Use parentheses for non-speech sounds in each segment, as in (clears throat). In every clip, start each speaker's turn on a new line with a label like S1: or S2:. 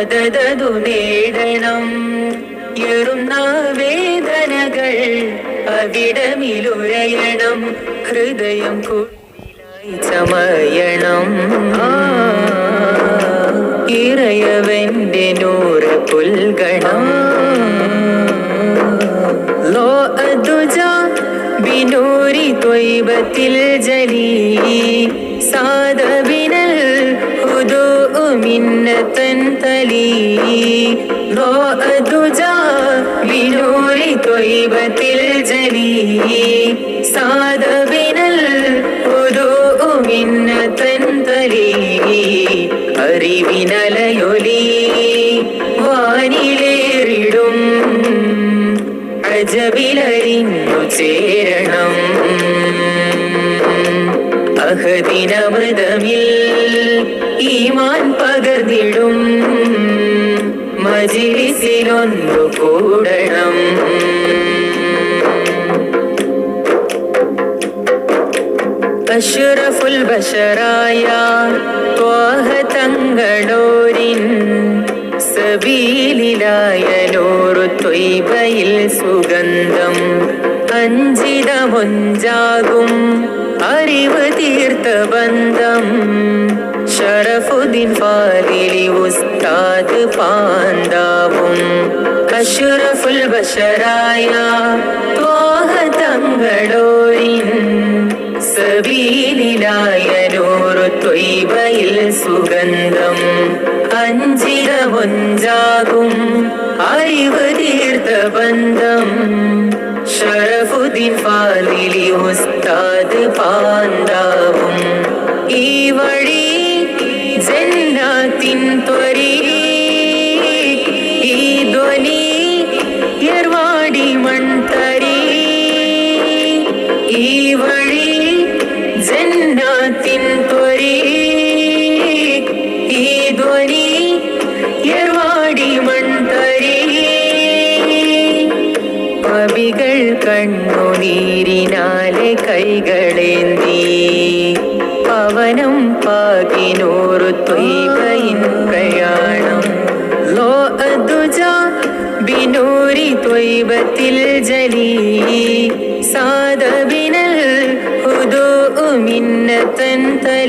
S1: മദതതു നേടണം. എറുന്ന വേദനകൾ അവിടമിലുരയണം. ഹൃദയം കൂടി ചമയണം. ഇറയവന്റെ നൂറ് പുൽഗണം. ലോ അതുജ ബിനൂരി ത്വയ്ബത്തിൽ ജലി. സാധവിനൽ ഉദോ ഹുദു മിന്നത്തൻ തലി ലോ അദുജ ബിനൂരി ത്വയ്ബത്തിൽ ജലി സാദ ബിനൽ ഹുദു മിന്നത്തൻ തലി അറിവിനലയൊലി വാനിലേറിടും. അജബിലരിഞ്ഞു ചേരണം. അഹദിനമൃതമിൽ ഈമാൻ പകർന്നിടും. മജിലിസിലൊന്നു കൂടണം. അഷുറഫുൽ ബഷറായ ത്വാഹ തങ്ങളോരിൻ സബീലിലായ നൂറു ത്വയ്ബയിൽ സുഗന്ധം അഞ്ചിതമൊഞ്ചാകും അറിവ് തീർത്ത ബന്ധം ഷറഫുദ്ദീൻ ഫാലിലി ഉസ്താദ് പാന്താവും. അഷറഫുൽ ബഷറായ ത്വാഹ തങ്ങളോരിൻ സബീലിലായ നൂറു ത്വയ്ബയിൽ സുഗന്ധം അഞ്ചിരമൊഞ്ചാകും അറിവ് തീർത്ത ബന്ധം. ഷറഫുദ്ദീൻ ഫാലിലി ഉസ്താദ് പാന്താവും. ഈ വഴി പവികൾ കണ്ണുനീരിനാലെ കൈകളേന്തി. പവനം പാകിനോറു ത്വയ്ബയിൻ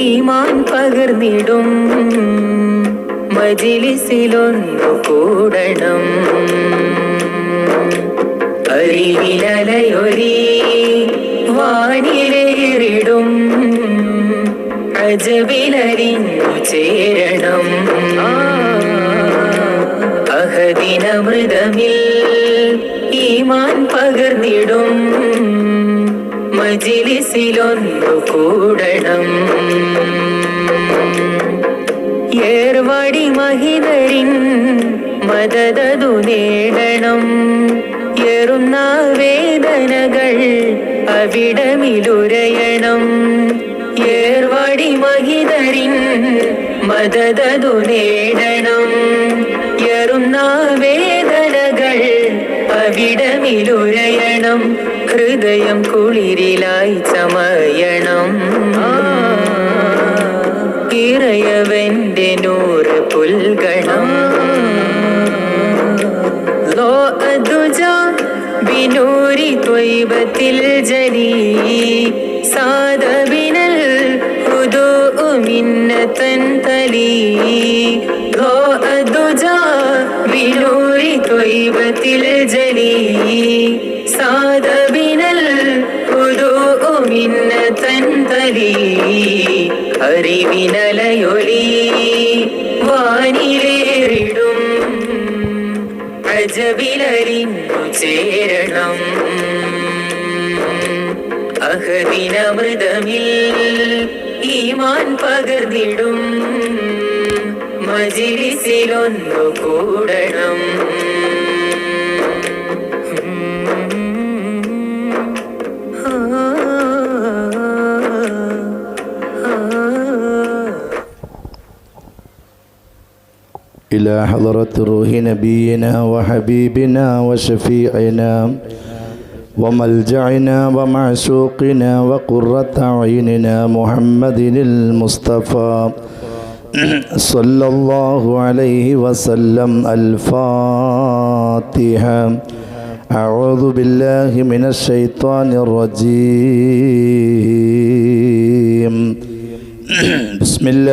S1: ഈമാൻ പകർന്നിടും. മജിലിസിലൊന്നു കൂടണം. അറിവിലലയൊലി വാനിലേറിടും. അജബിലരിഞ്ഞു ചേരണം. അഹദിനമൃതമിൽ ഈമാൻ പകർന്നിടും. മജിലിസിലൊന്നു കൂടണം ഏർവാടി മഹിതരിൻ മദതതു നേടണം. എറുന്ന വേദനകൾ അവിടമിലുരയണം. ഏർവാടി മഹിതരിൻ മദതതു നേടണം. എറുന്ന വേദനകൾ അവിടമിലുരയണം. ഹൃദയം കുളിരിലായി ചമയണം. ഇറയവന്റെ നൂറ് പുൽഗണം. ലോ അതുജ ബിനൂരി ത്വയ്ബത്തിൽ ജലി സാദ ബിനൽ ഹുദു മിന്നത്തൻ തലി. ലോ അതുജ ബിനൂരി ത്വയ്ബത്തിൽ ജലി തലി അറിവിനലയൊലി വാനിലേറിടും. അജബിലരിഞ്ഞു ചേരണം. അഹദിനമൃതമിൽ ഈമാൻ പകർന്നിടും. മജിലിസിലൊന്നു കൂടണം
S2: إلى حضرة روح نبينا وحبيبنا وشفيعنا وملجعنا ومعشوقنا وقرة عيننا محمد المصطفى (clears throat) صلى الله عليه وسلم الفاتحة. أعوذ بالله من الشيطان الرجيم. (clears throat) بسم الله.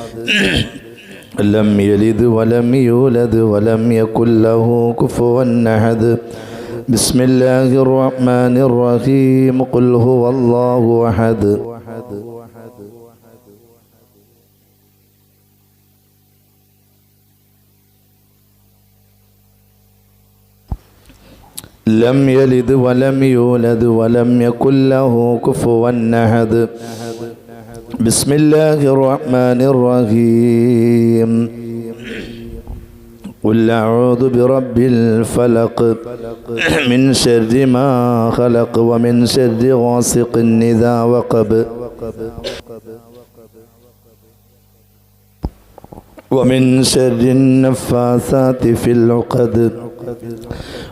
S2: (coughs) لم يلد ولم يولد ولم يكن له كفوا أحد. بسم الله الرحمن الرحيم. قل هو الله أحد. لم يلد ولم يولد ولم يكن له كفوا أحد. بسم الله الرحمن الرحيم. قل أعوذ برب الفلق (clears throat) من شر ما خلق ومن شر غاسق إذا وقب. ومن شر النفاثات في العقد.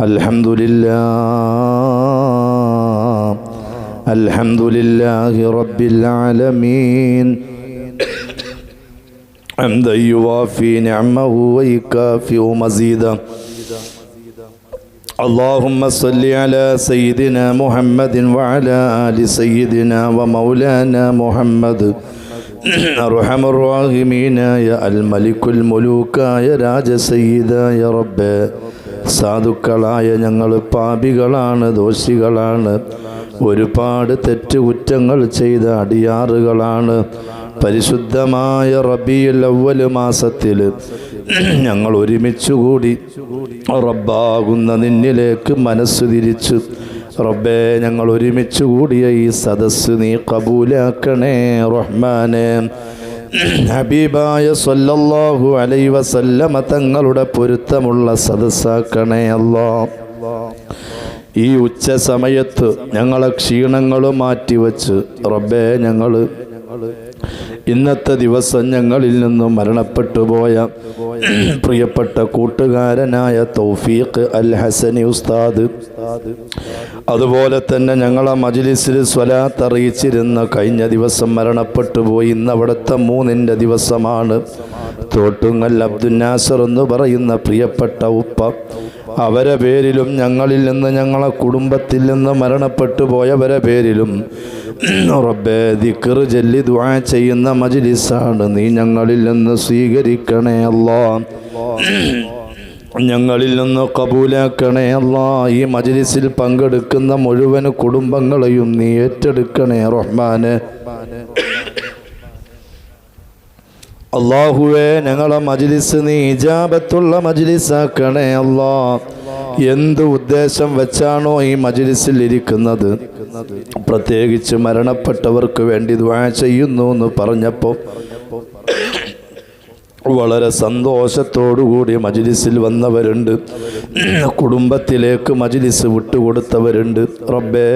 S2: الحمد لله الحمد لله رب العالمين حمدا يوافي نعمه ويكافئ مزيدا اللهم صل على سيدنا محمد وعلى آل سيدنا ومولانا محمد أرحم الراحمين يا الملك الملوك يا راج سيدا يا رب സാധുക്കളായ ഞങ്ങൾ പാപികളാണ് ദോഷികളാണ്. ഒരുപാട് തെറ്റുകുറ്റങ്ങൾ ചെയ്ത അടിയാറുകളാണ്. പരിശുദ്ധമായ റബിയുൽ അവൽ മാസത്തിൽ ഞങ്ങൾ ഒരുമിച്ചുകൂടി റബ്ബാകുന്ന നിന്നിലേക്ക് മനസ്സു തിരിച്ചു. റബ്ബേ ഞങ്ങൾ ഒരുമിച്ച് കൂടിയ ഈ സദസ്സ് നീ കബൂലാക്കണേ റഹ്മാനെ. (clears throat) ഹബീബായ സല്ലല്ലാഹു അലൈ വസല്ലമ തങ്ങളുടെ പൊരുത്തമുള്ള സദസ്സാക്കണേ അല്ലോ. ഈ ഉച്ച സമയത്ത് ഞങ്ങളെ ക്ഷീണങ്ങളും മാറ്റിവെച്ച് റബ്ബേ ഞങ്ങൾ ഇന്നത്തെ ദിവസം ഞങ്ങളിൽ നിന്നും മരണപ്പെട്ടു പോയ പ്രിയപ്പെട്ട കൂട്ടുകാരനായ തൗഫീഖ് അൽ ഹസനി ഉസ്താദ്. അതുപോലെ തന്നെ ഞങ്ങളെ മജ്ലിസിൽ സ്വലാത്ത് അറിയിച്ചിരുന്ന കഴിഞ്ഞ ദിവസം മരണപ്പെട്ടു പോയി. ഇന്ന് അവിടുത്തെ മൂന്നിന്റെ ദിവസമാണ്. തോട്ടുങ്ങൽ അബ്ദുന്നാസർ എന്ന് പറയുന്ന പ്രിയപ്പെട്ട ഉപ്പ അവരെ പേരിലും ഞങ്ങളിൽ നിന്ന് ഞങ്ങളെ കുടുംബത്തിൽ നിന്ന് മരണപ്പെട്ടു പോയവരെ പേരിലും (clears throat) റബ്ബേ ദിക്കറ് ജല്ലി ദുആ ചെയ്യുന്ന മജ്ലിസാണ്. നീ ഞങ്ങളിൽ നിന്ന് സ്വീകരിക്കണേ അല്ലാ. (clears throat) ഞങ്ങളിൽ നിന്ന് കബൂലാക്കണേ അല്ലാ. ഈ മജ്ലിസിൽ പങ്കെടുക്കുന്ന മുഴുവൻ കുടുംബങ്ങളെയും നീ ഏറ്റെടുക്കണേ റഹ്മാന്. അള്ളാഹുവേ ഞങ്ങളെ മജ്ലിസ് നീ ഇജാബത്തുള്ള മജ്ലിസാക്കണേ അല്ലാ. എന്ത് ഉദ്ദേശം വെച്ചാണോ ഈ മജ്ലിസിൽ ഇരിക്കുന്നത്? പ്രത്യേകിച്ച് മരണപ്പെട്ടവർക്ക് വേണ്ടി ദ്വാ ചെയ്യുന്നു എന്ന് പറഞ്ഞപ്പോൾ വളരെ സന്തോഷത്തോടുകൂടി മജ്ലിസിൽ വന്നവരുണ്ട്. കുടുംബത്തിലേക്ക് മജിലിസ് വിട്ടുകൊടുത്തവരുണ്ട്. റബ്ബേ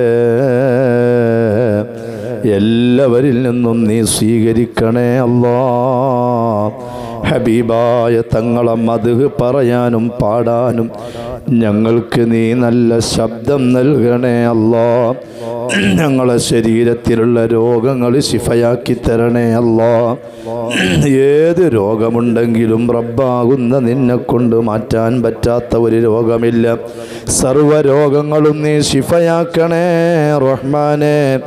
S2: എല്ലാവരിൽ നിന്നും നീ സ്വീകരിക്കണേ അല്ലാ ഹബീബായ തങ്ങളെ മധു പറയാനും പാടാനും ഞങ്ങൾക്ക് നീ നല്ല ശബ്ദം നൽകണേ അല്ലോ. ഞങ്ങളെ ശരീരത്തിലുള്ള രോഗങ്ങൾ ശിഫയാക്കി തരണേ അല്ലോ. ഏത് രോഗമുണ്ടെങ്കിലും റബ്ബാകുന്ന നിന്നെ കൊണ്ട് മാറ്റാൻ പറ്റാത്ത ഒരു രോഗമില്ല. സർവ രോഗങ്ങളും നീ ശിഫയാക്കണേ റഹ്മാനെ.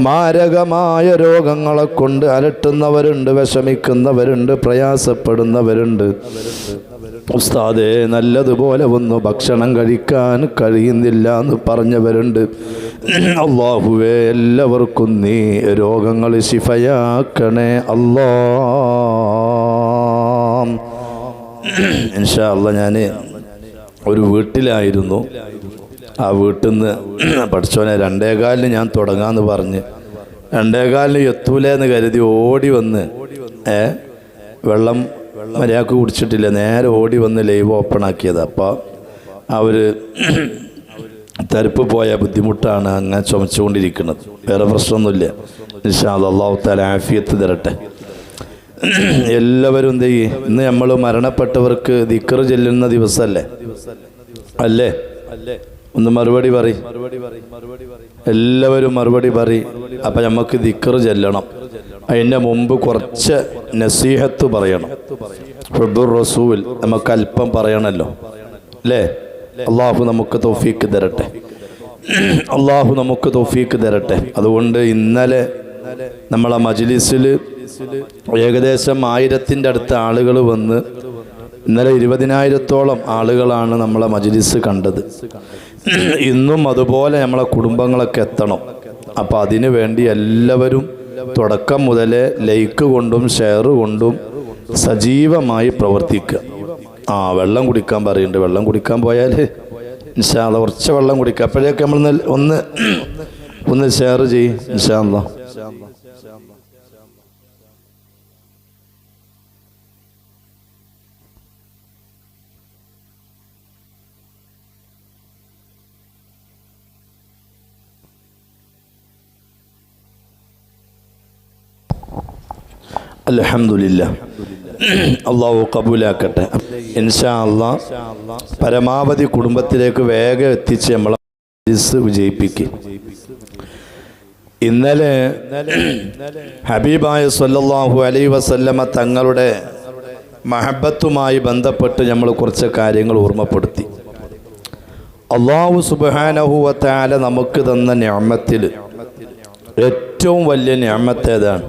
S2: മാരകമായ രോഗങ്ങളെ കൊണ്ട് അലട്ടുന്നവരുണ്ട് വിഷമിക്കുന്നവരുണ്ട് പ്രയാസപ്പെടുന്നവരുണ്ട് ഉസ്താദെ നല്ലതുപോലെ ഒന്ന് ഭക്ഷണം കഴിക്കാൻ കഴിയുന്നില്ല എന്ന് പറഞ്ഞവരുണ്ട്. അള്ളാഹുവേ എല്ലാവർക്കും നീ രോഗങ്ങൾ ശിഫയാക്കണേ. അല്ലാ. ഇൻഷാ ഞാൻ ഒരു വീട്ടിലായിരുന്നു. ആ വീട്ടിൽ നിന്ന് പഠിച്ചോനെ രണ്ടേകാലിന് ഞാൻ തുടങ്ങാമെന്ന് പറഞ്ഞ്. രണ്ടേകാലിന് എത്തൂലെന്ന് കരുതി ഓടി വന്ന് ഏ വെള്ളം മര്യാദയ്ക്ക് കുടിച്ചിട്ടില്ല. നേരെ ഓടി വന്ന് ലൈവ് ഓപ്പൺ ആക്കിയത്. അപ്പോൾ അവർ തരിപ്പ് പോയ ബുദ്ധിമുട്ടാണ് അങ്ങനെ ചുമച്ചുകൊണ്ടിരിക്കുന്നത്. വേറെ പ്രശ്നമൊന്നുമില്ല. നിഷാദ് അള്ളാഹു താല ആഫിയത്ത് തരട്ടെ. എല്ലാവരും എന്ത് ചെയ്യും? ഇന്ന് നമ്മൾ മരണപ്പെട്ടവർക്ക് ദിക്കറ് ചെല്ലുന്ന ദിവസമല്ലേ അല്ലേ? ഒന്ന് മറുപടി പറയും. എല്ലാവരും മറുപടി പറയും. അപ്പം നമുക്ക് ദിക്കറ് ചെല്ലണം. അതിന്റെ മുമ്പ് കുറച്ച് നസീഹത്ത് പറയണം. ഹുബുർ റസൂൽ നമുക്ക് അല്പം പറയണമല്ലോ അല്ലേ? അള്ളാഹു നമുക്ക് തോഫീക്ക് തരട്ടെ. അള്ളാഹു നമുക്ക് തോഫീക്ക് തരട്ടെ. അതുകൊണ്ട് ഇന്നലെ നമ്മളെ മജ്ലിസിൽ ഏകദേശം ആയിരത്തിന്റെ അടുത്ത് ആളുകൾ വന്ന് ഇന്നലെ ഇരുപതിനായിരത്തോളം ആളുകളാണ് നമ്മളെ മജ്ലിസ് കണ്ടത്. ഇന്നും അതുപോലെ നമ്മളെ കുടുംബങ്ങളൊക്കെ എത്തണം. അപ്പം അതിനു വേണ്ടി എല്ലാവരും തുടക്കം മുതൽ ലൈക്ക് കൊണ്ടും ഷെയർ കൊണ്ടും സജീവമായി പ്രവർത്തിക്കുക. ആ വെള്ളം കുടിക്കാൻ പറയുന്നുണ്ട്. വെള്ളം കുടിക്കാൻ പോയാൽ ഇൻഷാല്ല കുറച്ച് വെള്ളം കുടിക്കുക. അപ്പോഴേക്കും നമ്മൾ ഒന്ന് ഒന്ന് ഷെയർ ചെയ്യും ഇൻഷാല്ല അലഹമില്ല അള്ളാഹു കബൂലാക്കട്ടെ. ഇൻഷാ അള്ളാ പരമാവധി കുടുംബത്തിലേക്ക് വേഗം എത്തിച്ച് നമ്മളെ വിജയിപ്പിക്കും. ഇന്നലെ ഹബീബായ സല്ലല്ലാഹു അലൈ വസല്ലമ തങ്ങളുടെ മഹബത്തുമായി ബന്ധപ്പെട്ട് നമ്മൾ കുറച്ച് കാര്യങ്ങൾ ഓർമ്മപ്പെടുത്തി. അള്ളാഹു സുബാനഹുവത്താല നമുക്ക് തന്ന ഞാമത്തിൽ ഏറ്റവും വലിയ ഞാമത്ത് ഏതാണ്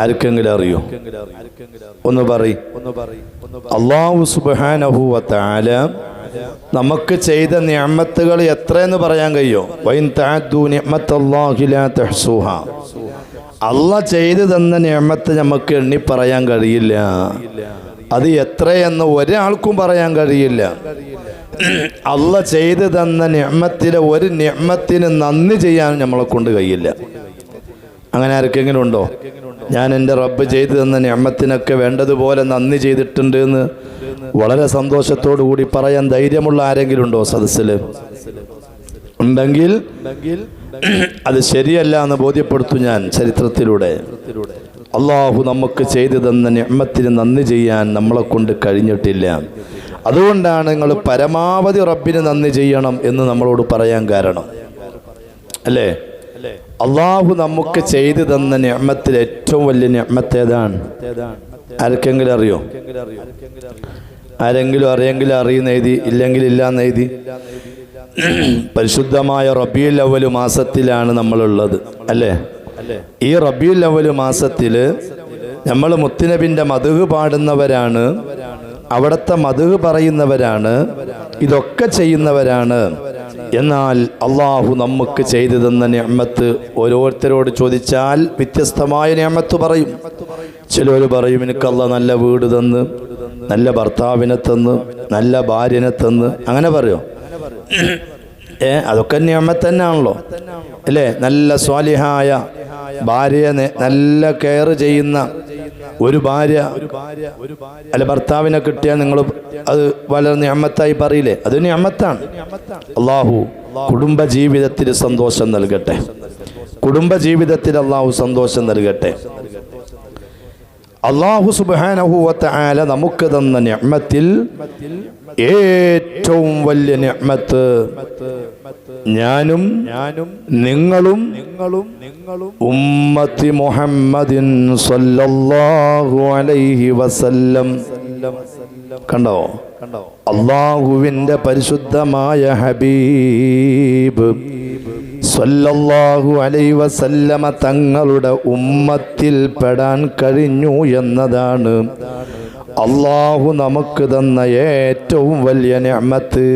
S2: ആർക്കെങ്കിലും അറിയോ? ഒന്ന് പറയും. അള്ളാഹു സുബാനഹുവത്താല നമുക്ക് ചെയ്ത നിയമത്തുകൾ എത്രയെന്ന് പറയാൻ കഴിയോ? അല്ല ചെയ്തു തന്ന നിയമത്ത് നമുക്ക് എണ്ണി പറയാൻ കഴിയില്ല. അത് എത്രയെന്ന് ഒരാൾക്കും പറയാൻ കഴിയില്ല. അള്ള ചെയ്തു തന്ന നിയമത്തിലെ ഒരു നിയമത്തിന് നന്ദി ചെയ്യാൻ നമ്മളെ കൊണ്ട് കഴിയില്ല. അങ്ങനെ ആർക്കെങ്കിലും ഉണ്ടോ? ഞാൻ എന്റെ റബ്ബ് ചെയ്തു തന്ന ഞമ്മത്തിനൊക്കെ വേണ്ടതുപോലെ നന്ദി ചെയ്തിട്ടുണ്ട് എന്ന് വളരെ സന്തോഷത്തോടു കൂടി പറയാൻ ധൈര്യമുള്ള ആരെങ്കിലും ഉണ്ടോ സദസ്സിൽ? ഉണ്ടെങ്കിൽ അത് ശരിയല്ല എന്ന് ബോധ്യപ്പെടുത്തു ഞാൻ ചരിത്രത്തിലൂടെ. അള്ളാഹു നമുക്ക് ചെയ്തു തന്ന ഞമ്മത്തിന് നന്ദി ചെയ്യാൻ നമ്മളെ കൊണ്ട് കഴിഞ്ഞിട്ടില്ല. അതുകൊണ്ടാണ് നിങ്ങൾ പരമാവധി റബ്ബിന് നന്ദി ചെയ്യണം എന്ന് നമ്മളോട് പറയാൻ കാരണം. അല്ലേ? അള്ളാഹു നമുക്ക് ചെയ്തു തന്ന ഞമ്മത്തിൽ ഏറ്റവും വലിയ ഞമ്മത്ത് ഏതാണ്? ആർക്കെങ്കിലും അറിയോ? ആരെങ്കിലും അറിയെങ്കിലും അറിയുന്ന എഴുതി ഇല്ലെങ്കിൽ ഇല്ലാന്ന് എഴുതി. പരിശുദ്ധമായ റബിയുൽ അവൽ മാസത്തിലാണ് നമ്മളുള്ളത് അല്ലേ? ഈ റബിയുൽ അവൽ മാസത്തിൽ നമ്മൾ മുത്തുനബിന്റെ മധുഹ് പാടുന്നവരാണ് അവിടുത്തെ മധുഹ് പറയുന്നവരാണ് ഇതൊക്കെ ചെയ്യുന്നവരാണ്. എന്നാൽ അള്ളാഹു നമുക്ക് ചെയ്തു തന്ന ഞമ്മത്ത് ഓരോരുത്തരോട് ചോദിച്ചാൽ വ്യത്യസ്തമായ ഞമ്മത്ത് പറയും. ചിലർ പറയും എനിക്കല്ല നല്ല വീട് തന്ന് നല്ല ഭർത്താവിനെ തന്ന് നല്ല ഭാര്യനെ തന്ന്. അങ്ങനെ പറയോ? ഏ അതൊക്കെ ഞമ്മത്ത് തന്നെയാണല്ലോ അല്ലേ? നല്ല സ്വാലിഹായ ഭാര്യയെ നല്ല കെയർ ചെയ്യുന്ന ഒരു ഭാര്യ അല്ല ഭർത്താവിനെ കിട്ടിയാൽ നിങ്ങൾ അത് വളരെ ഞമ്മത്തായി പറയില്ലേ? അത് ഞമ്മത്താണ് അള്ളാഹു കുടുംബ ജീവിതത്തിൽ സന്തോഷം നൽകട്ടെ. കുടുംബ ജീവിതത്തിൽ അള്ളാഹു സന്തോഷം നൽകട്ടെ. അള്ളാഹു സുബാനഹുവത്ത ആല നമുക്ക് തന്ന ഞമ്മത്തിൽ ഏറ്റവും വലിയ ഞമ്മത്ത് ഞാനും ഞാനും നിങ്ങളും നിങ്ങളും നിങ്ങളും ഉമ്മത്തി മുഹമ്മദിൻ സല്ലല്ലാഹു അലൈഹി വസല്ലം കണ്ടോ? അള്ളാഹുവിന്റെ പരിശുദ്ധമായ ഹബീബ് സല്ലല്ലാഹു അലൈ വസല്ലമ തങ്ങളുടെ ഉമ്മത്തിൽ പെടാൻ കഴിഞ്ഞു എന്നതാണ്. അള്ളാഹു നമുക്ക് തന്ന ഏറ്റവും വലിയ ഞമ്മത്ത്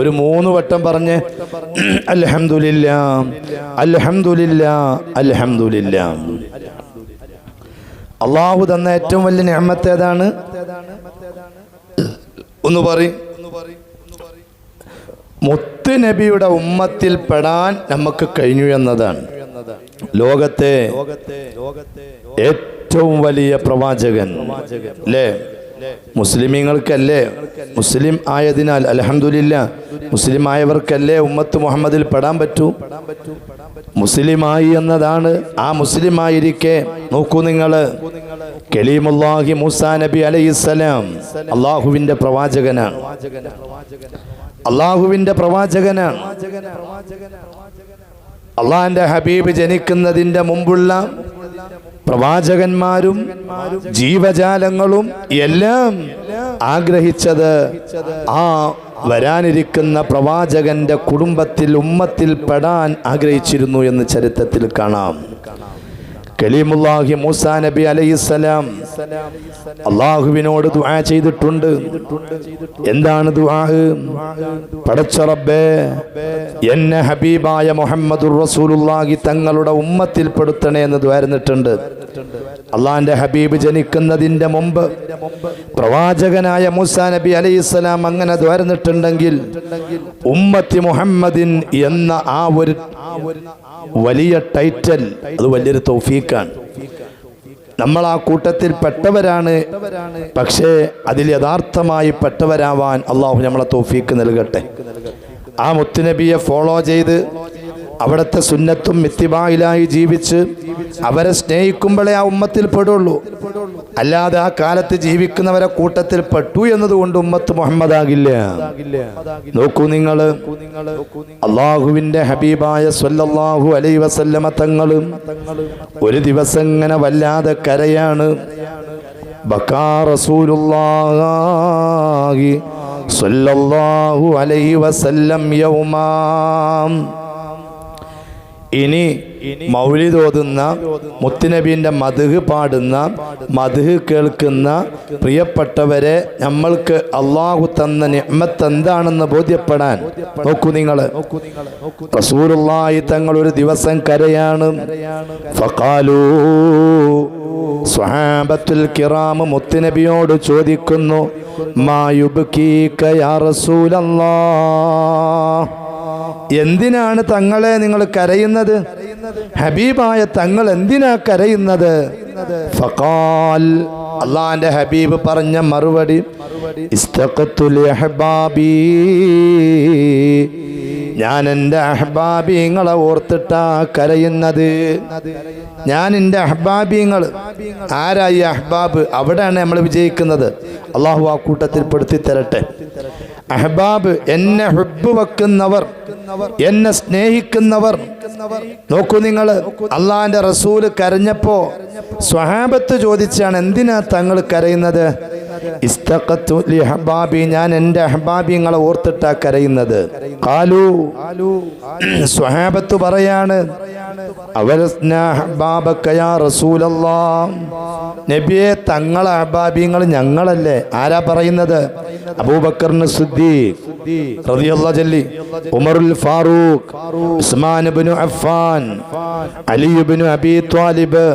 S2: ഒരു മൂന്ന് വട്ടം പറഞ്ഞ് അൽഹംദുലില്ല അൽഹംദുലില്ല അൽഹംദുലില്ല. അള്ളാഹു തന്ന ഏറ്റവും വലിയ നിഅമത്ത് ഏതാണ്? ഒന്ന് പറയും. മുത്ത് നബിയുടെ ഉമ്മത്തിൽ പെടാൻ നമുക്ക് കഴിഞ്ഞു എന്നതാണ്. ലോകത്തെ ഏറ്റവും വലിയ പ്രവാചകൻ. അല്ലേ മുസ്ലിമീങ്ങൾക്കല്ലേ? മുസ്ലിം ആയതിനാൽ അലഹമില്ല മുസ്ലിം ആയവർക്കല്ലേ ഉമ്മത്ത് മുഹമ്മദിൽ പെടാൻ പറ്റൂ? മുസ്ലിമായി എന്നതാണ് ആ മുസ്ലിം ആയിരിക്കെ നോക്കൂ നിങ്ങൾ കലീമുല്ലാഹി മൂസാ നബി അലൈഹിസ്സലാം അള്ളാഹുവിന്റെ പ്രവാചകനാണ്. അള്ളാഹുവിന്റെ പ്രവാചകനാണ്. അള്ളാഹിന്റെ ഹബീബ് ജനിക്കുന്നതിന്റെ മുമ്പുള്ള പ്രവാചകന്മാരും ജീവജാലങ്ങളും എല്ലാം ആഗ്രഹിച്ചത് ആ വരാനിരിക്കുന്ന പ്രവാചകന്റെ കുടുംബത്തിൽ ഉമ്മത്തിൽ പെടാൻ ആഗ്രഹിച്ചിരുന്നു എന്ന് ചരിത്രത്തിൽ കാണാം. കലീമുല്ലാഹി മൂസ നബി അലൈഹിസ്സലാം അള്ളാഹുവിനോട് ദുആ ചെയ്തിട്ടുണ്ട്. എന്താണ് ദുആ? പടച്ച റബ്ബേ എന്നെ ഹബീബായ മുഹമ്മദുർ റസൂലുള്ളാഹി തങ്ങളുടെ ഉമ്മത്തിൽ പെടുത്തണേ എന്ന് ദ്വാരുന്നിട്ടുണ്ട് അള്ളാഹിന്റെ ഹബീബ് ജനിക്കുന്നതിന്റെ മുമ്പ് പ്രവാചകനായ മൂസ നബി അലൈഹിസ്സലാം അങ്ങനെ ദ്വാരുന്നിട്ടുണ്ടെങ്കിൽ ഉമ്മത്തി മുഹമ്മദിൻ എന്ന ആ ഒരു വലിയ ടൈറ്റൽ അത് വലിയൊരു തൗഫീക്കാണ് നമ്മൾ ആ കൂട്ടത്തിൽ പെട്ടവരാണ്. പക്ഷേ അതിൽ യഥാർത്ഥമായി പെട്ടവരാവാൻ അള്ളാഹു നമ്മളെ തൗഫീക്ക് നൽകട്ടെ. ആ മുത്തുനബിയെ ഫോളോ ചെയ്ത് അവിടുത്തെ സുന്നത്തും മിത്തിബായിലായി ജീവിച്ച് അവരെ സ്നേഹിക്കുമ്പോഴേ ആ ഉമ്മത്തിൽ പെടുള്ളൂ. അല്ലാതെ ആ കാലത്ത് ജീവിക്കുന്നവരെ കൂട്ടത്തിൽ പെട്ടു എന്നതുകൊണ്ട് ഉമ്മത്ത് മുഹമ്മദ് ആകില്ല നോക്കൂ നിങ്ങൾ അള്ളാഹുവിന്റെ ഹബീബായ സൊല്ലാഹു അലൈ വസല്ലമ തങ്ങളും ഒരു ദിവസം ഇങ്ങനെ വല്ലാതെ കരയാണ്. ബക്കാ സ്വല്ലല്ലാഹു അലൈഹി വസല്ലം യൗമാം. ഇനി മൗലിദ് ഓതുന്ന മുത്തുനബീന്റെ മധുഹ് പാടുന്ന മധുഹ് കേൾക്കുന്ന പ്രിയപ്പെട്ടവരെ നമ്മൾക്ക് അള്ളാഹു തന്ന നിഅമത്ത് എന്താണെന്ന് ബോധ്യപ്പെടാൻ നോക്കൂ നിങ്ങൾ റസൂറുള്ളായി തങ്ങൾ ഒരു ദിവസം കരയാണ്. ഫഖാലൂ സ്വഹാബത്തുൽ കിറാം മുത്തുനബിയോട് ചോദിക്കുന്നു മായുബ്കീക കയാ റസൂലല്ലാഹ് എന്തിനാണ് തങ്ങളെ നിങ്ങൾ കരയുന്നത്? ഹബീബായ തങ്ങൾ എന്തിനാ കരയുന്നത്? ഫഖാൽ അള്ളാന്റെ ഹബീബ് പറഞ്ഞ മറുപടി ഞാൻ എന്റെ അഹ്ബാബിങ്ങളെ ഓർത്തിട്ടാ കരയുന്നത്. ഞാൻ എന്റെ അഹ്ബാബിങ്ങൾ ആരായി അഹ്ബാബ്? അവിടെയാണ് നമ്മൾ വിജയിക്കുന്നത്. അള്ളാഹു ആ കൂട്ടത്തിൽ പെടുത്തി തരട്ടെ. അഹ്ബാബ് എന്നെ ഹുബ് വെക്കുന്നവർ എന്നെ സ്നേഹിക്കുന്നവർ. നോക്കൂ നിങ്ങൾ അള്ളാന്റെ റസൂൽ കരഞ്ഞപ്പോ സ്വഹാബത്ത് ചോദിച്ചാണ് എന്തിനാ തങ്ങൾ കരയുന്നത്? ഇസ്തഖത്തു ഞാൻ എന്റെ അഹ്ബാബിങ്ങളെ ഓർത്തിട്ടാ കരയുന്നത്. കാലു സ്വഹാബത്ത് പറയാണ് നബിയെ തങ്ങളെ അഹ്ബാബിങ്ങൾ ഞങ്ങളല്ലേ? ആരാ പറയുന്നത്? അബൂബക്കറിന് ജല്ലി ഉമറുൽ Farooq Usman Affan Ali Ibn Abi Talib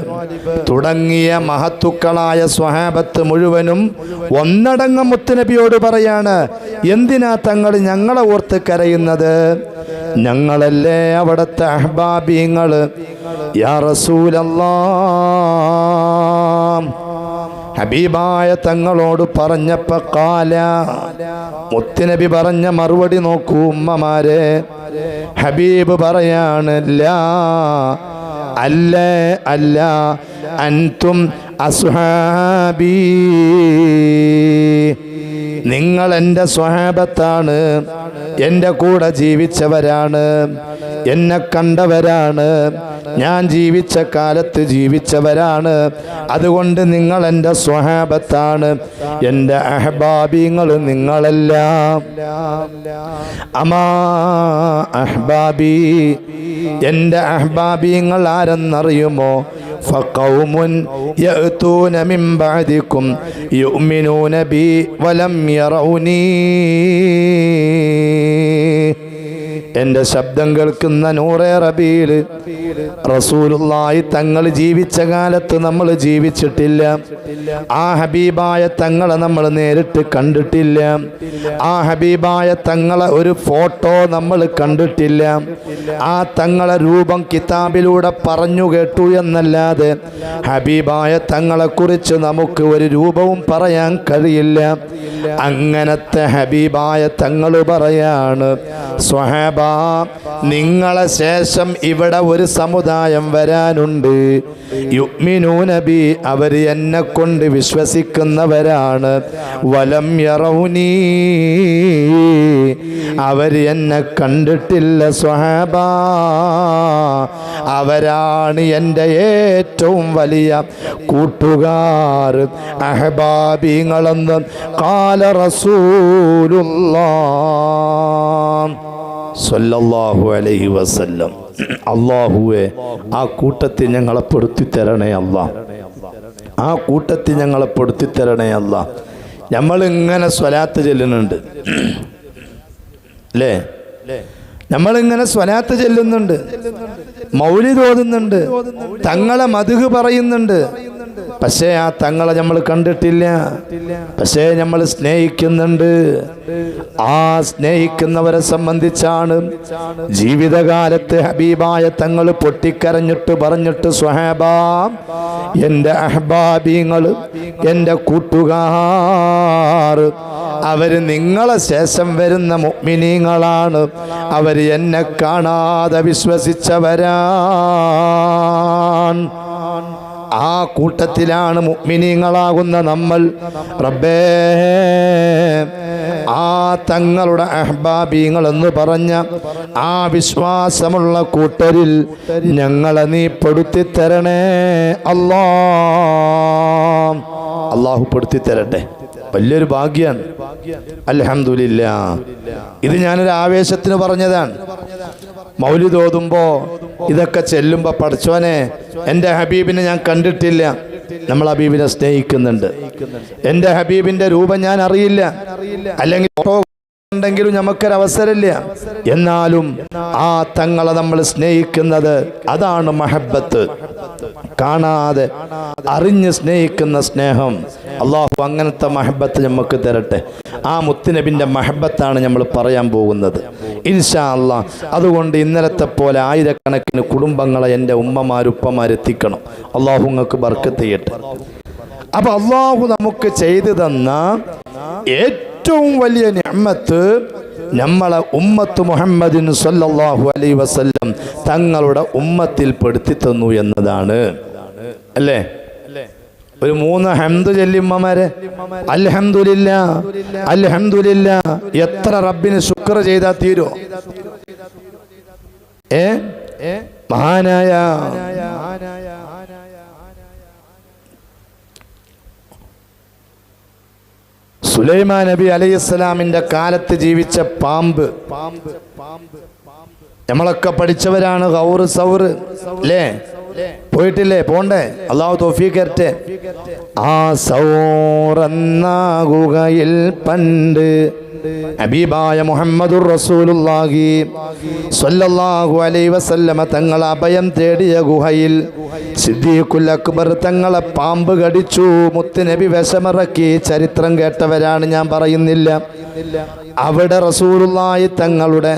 S2: തുടങ്ങിയ മഹത്തുക്കളായ സ്വഹാബത്ത് മുഴുവനും ഒന്നടങ്കം മുത്തുനബിയോട് പറയാണ് എന്തിനാ തങ്ങൾ ഞങ്ങളെ ഓർത്ത് കരയുന്നത്? ഞങ്ങളല്ലേ അവിടുത്തെ അഹ്ബാബിങ്ങൾ യാ ഹബീബായ തങ്ങളോട് പറഞ്ഞപ്പ കാല മുത്തുനബി പറഞ്ഞ മറുപടി നോക്കൂ ഉമ്മമാരെ. ഹബീബ് പറയാണ് അല്ലേ അല്ല അല്ല അൻതും അസ്ഹാബീ. നിങ്ങൾ എന്റെ സ്വഹാബത്താണ്. എന്റെ കൂടെ ജീവിച്ചവരാണ്. എന്നെ കണ്ടവരാണ്. ഞാൻ ജീവിച്ച കാലത്ത് ജീവിച്ചവരാണ്. അതുകൊണ്ട് നിങ്ങൾ എന്റെ സ്വഹാബത്താണ്. എന്റെ അഹബാബിങ്ങൾ നിങ്ങളെല്ലാം. അമാ അഹ്ബാബി. എന്റെ അഹ്ബാബിങ്ങൾ ആരെന്നറിയുമോ? فقوم يأتون من بعدكم يؤمنون بي ولم يروني. എന്റെ ശബ്ദം കേൾക്കുന്ന നൂറേ റബീൽ റസൂലുള്ളായി തങ്ങൾ ജീവിച്ച കാലത്ത് നമ്മൾ ജീവിച്ചിട്ടില്ല. ആ ഹബീബായ തങ്ങളെ നമ്മൾ നേരിട്ട് കണ്ടിട്ടില്ല. ആ ഹബീബായ തങ്ങളെ ഒരു ഫോട്ടോ നമ്മൾ കണ്ടിട്ടില്ല. ആ തങ്ങളെ രൂപം കിതാബിലൂടെ പറഞ്ഞു കേട്ടു എന്നല്ലാതെ ഹബീബായ തങ്ങളെ കുറിച്ച് നമുക്ക് ഒരു രൂപവും പറയാൻ കഴിയില്ല. അങ്ങനത്തെ ഹബീബായ തങ്ങൾ പറയാണ് സ്വഹാബ നിങ്ങളെ ശേഷം ഇവിടെ ഒരു സമുദായം വരാനുണ്ട്. യുഗ്മിനൂ നബി അവർ എന്നെ കൊണ്ട് വിശ്വസിക്കുന്നവരാണ്. വലം യറൗനീ. അവർ എന്നെ കണ്ടിട്ടില്ല സ്വഹാബ. അവരാണ് എന്റെ ഏറ്റവും വലിയ കൂട്ടുകാർ അഹബാബിങ്ങളെന്ന് കാല റസൂലുള്ള. സല്ലല്ലാഹു അലൈഹി വസല്ലം. അള്ളാഹുവെ ആ കൂട്ടത്തിൽ ഞങ്ങളെ പെടുത്തി തരണേ അല്ല ആ കൂട്ടത്തിൽ ഞങ്ങളെ പെടുത്തി തരണേ അല്ല നമ്മളിങ്ങനെ സ്വലാത്ത് ചെല്ലുന്നുണ്ട്. അല്ലേ നമ്മളിങ്ങനെ സ്വലാത്ത് ചെല്ലുന്നുണ്ട്. മൗലി തോന്നുന്നുണ്ട്. തങ്ങളെ മധുഹ് പറയുന്നുണ്ട്. പക്ഷേ ആ തങ്ങളെ നമ്മൾ കണ്ടിട്ടില്ല. പക്ഷേ നമ്മൾ സ്നേഹിക്കുന്നുണ്ട്. ആ സ്നേഹിക്കുന്നവരെ സംബന്ധിച്ചാണ് ജീവിതകാലത്ത് ഹബീബായ തങ്ങൾ പൊട്ടിക്കരഞ്ഞിട്ട് പറഞ്ഞിട്ട് സ്വഹാബ എന്റെ അഹബാബിങ്ങൾ എന്റെ കൂട്ടുകാർ അവർ നിങ്ങളെ ശേഷം വരുന്ന മുഗ്മിനീങ്ങളാണ് അവർ എന്നെ കാണാതെ വിശ്വസിച്ചവരാണ്. ആ കൂട്ടത്തിലാണ് മുഗ്മിനീങ്ങളാകുന്ന നമ്മൾ. റബ്ബേ ആ തങ്ങളുടെ അഹ്ബാബീങ്ങൾ എന്ന് പറഞ്ഞ ആ വിശ്വാസമുള്ള കൂട്ടരിൽ ഞങ്ങളെ നീ പെടുത്തി തരണേ അല്ലാ അള്ളാഹു പെടുത്തി തരട്ടെ വലിയൊരു ഭാഗ്യാണ്. അലഹമില്ല ഇത് ഞാനൊരു ആവേശത്തിന് പറഞ്ഞതാണ്. മൗലി തോതുമ്പോ ഇതൊക്കെ ചെല്ലുമ്പോ പഠിച്ചോനെ എന്റെ ഹബീബിനെ ഞാൻ കണ്ടിട്ടില്ല. നമ്മൾ ഹബീബിനെ സ്നേഹിക്കുന്നുണ്ട്. എന്റെ ഹബീബിന്റെ രൂപം ഞാൻ അറിയില്ല. അല്ലെങ്കിൽ ഉണ്ടെങ്കിലും നമുക്കൊരവസരമില്ല. എന്നാലും ആ തങ്ങളെ നമ്മൾ സ്നേഹിക്കുന്നത് അതാണ് മഹബത്ത്. കാണാതെ അറിഞ്ഞ് സ്നേഹിക്കുന്ന സ്നേഹം അള്ളാഹു അങ്ങനത്തെ മഹബത്ത് നമുക്ക് തരട്ടെ. ആ മുത്തുനബിന്റെ മഹബത്താണ് നമ്മൾ പറയാൻ പോകുന്നത്. ഇൻഷാ അള്ളാഹ്. അതുകൊണ്ട് ഇന്നലത്തെ പോലെ ആയിരക്കണക്കിന് കുടുംബങ്ങളെ എന്റെ ഉമ്മമാരുപ്പമാരെത്തിക്കണം അള്ളാഹു നിങ്ങൾക്ക് ബർക്കത്ത് ചെയ്യട്ടെ. അപ്പൊ അള്ളാഹു നമുക്ക് ചെയ്തു തന്ന ഏറ്റവും വലിയ ഞമ്മത്ത് നമ്മളെ ഉമ്മത്ത് മുഹമ്മദിൻ സല്ലാഹു അലൈ വസല്ലം തങ്ങളുടെ ഉമ്മത്തിൽ പെടുത്തി തന്നു എന്നതാണ്. അല്ലേ? ഒരു മൂന്ന് ഹംദു ചെല്ലിമ്മമാരെ. അൽഹംദുലില്ല അൽഹംദുലില്ല. എത്ര റബ്ബിന് ശുക്ർ ചെയ്താൽ തീരോ? ഏ? മഹാനായ സുലൈമാൻ നബി അലൈഹിസ്സലാമിന്റെ കാലത്ത് ജീവിച്ച പാമ്പ്. പാമ്പ് പാമ്പ് നമ്മളൊക്കെ പഠിച്ചവരാണ് ഗൗറ് സൗർ അല്ലേ പോയിട്ടില്ലേ? പോണ്ടേ? അള്ളാഹു തോഫീക്കരട്ടെ ആ സൗറന്ന ഗുഹയിൽ പണ്ട് ഹബീബായ മുഹമ്മദുർ റസൂലുള്ളാഹി സ്വല്ലല്ലാഹു അലൈഹി വസല്ലമ തങ്ങൾ അഭയം തേടിയ ഗുഹയിൽ സിദ്ദീഖുൽ അക്ബർ തങ്ങളെ പാമ്പ് കടിച്ചു. മുത്തുനബി വിഷമിറക്കി. ചരിത്രം കേട്ടവരാണ് ഞാൻ പറയുന്നില്ല. അവിടെ റസൂലുള്ളാഹി തങ്ങളുടെ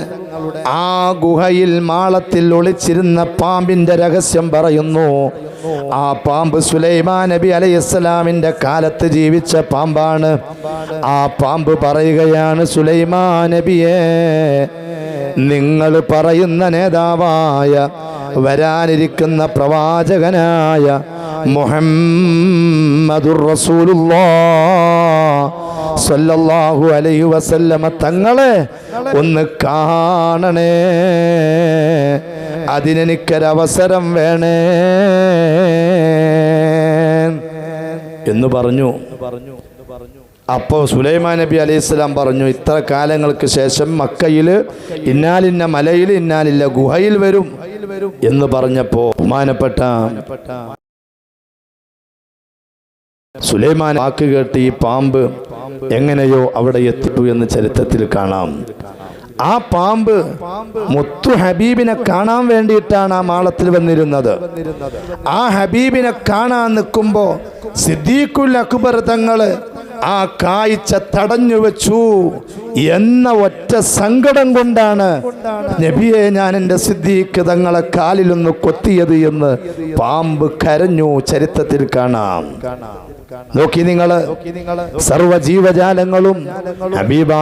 S2: ആ ഗുഹയിൽ മാളത്തിൽ ഒളിച്ചിരുന്ന പാമ്പിന്റെ രഹസ്യം പറയുന്നു. ആ പാമ്പ് സുലൈമാൻ നബി അലൈഹിസ്സലാമിന്റെ കാലത്ത് ജീവിച്ച പാമ്പാണ്. ആ പാമ്പ് പറയുകയാണ് സുലൈമാൻ നബിയെ നിങ്ങൾ പറയുന്ന നേതാവായ വരാനിരിക്കുന്ന പ്രവാചകനായ മുഹമ്മദുർ സല്ലല്ലാഹു അലൈഹി വസല്ലമ തങ്ങളെ ഒന്ന് കാണണേ. അതിനെനിക്കൊരവസരം വേണേ. എന്ന് പറഞ്ഞു. അപ്പോൾ സുലൈമാൻ നബി അലൈഹി സ്വലാം പറഞ്ഞു ഇത്ര കാലങ്ങൾക്ക് ശേഷം മക്കയിൽ ഇന്നാലിന്ന മലയിൽ ഇന്നാലില്ല ഗുഹയിൽ വരും എന്ന് പറഞ്ഞപ്പോൾ ബഹുമാനപ്പെട്ട സുലൈമാൻ വാക്ക് കേട്ട് ഈ പാമ്പ് എങ്ങനെയോ അവിടെ എത്തിട്ടു എന്ന് ചരിത്രത്തിൽ കാണാം. ആ പാമ്പ് മുത്തു ഹബീബിനെ കാണാൻ വേണ്ടിയിട്ടാണ് ആ മാളത്തിൽ വന്നിരുന്നത്. ആ ഹബീബിനെ കാണാൻ നിൽക്കുമ്പോ സിദ്ദീഖുൽ അക്ബർ തങ്ങൾ ആ കാഴ്ച തടഞ്ഞു വെച്ചു എന്ന ഒറ്റ സങ്കടം കൊണ്ടാണ് നബിയെ ഞാൻ എന്റെ സിദ്ദീഖ് തങ്ങളെ കാലിലൊന്ന് കൊത്തിയത് എന്ന് പാമ്പ് കരഞ്ഞു ചരിത്രത്തിൽ കാണാം. നോക്കി നിങ്ങൾ സർവ ജീവജാലങ്ങളും ഹബീബായ